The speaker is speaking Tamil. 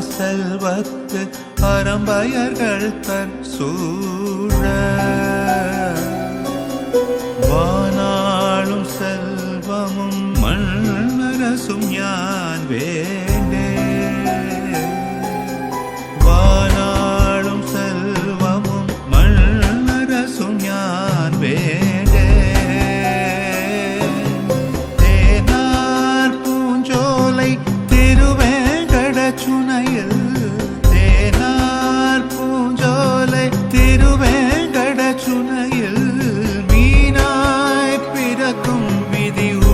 செல்வத்து அறம்பயர்கள் தன் சூழ. வானாளும் செல்வமும் மண் அரசும் யான் வே the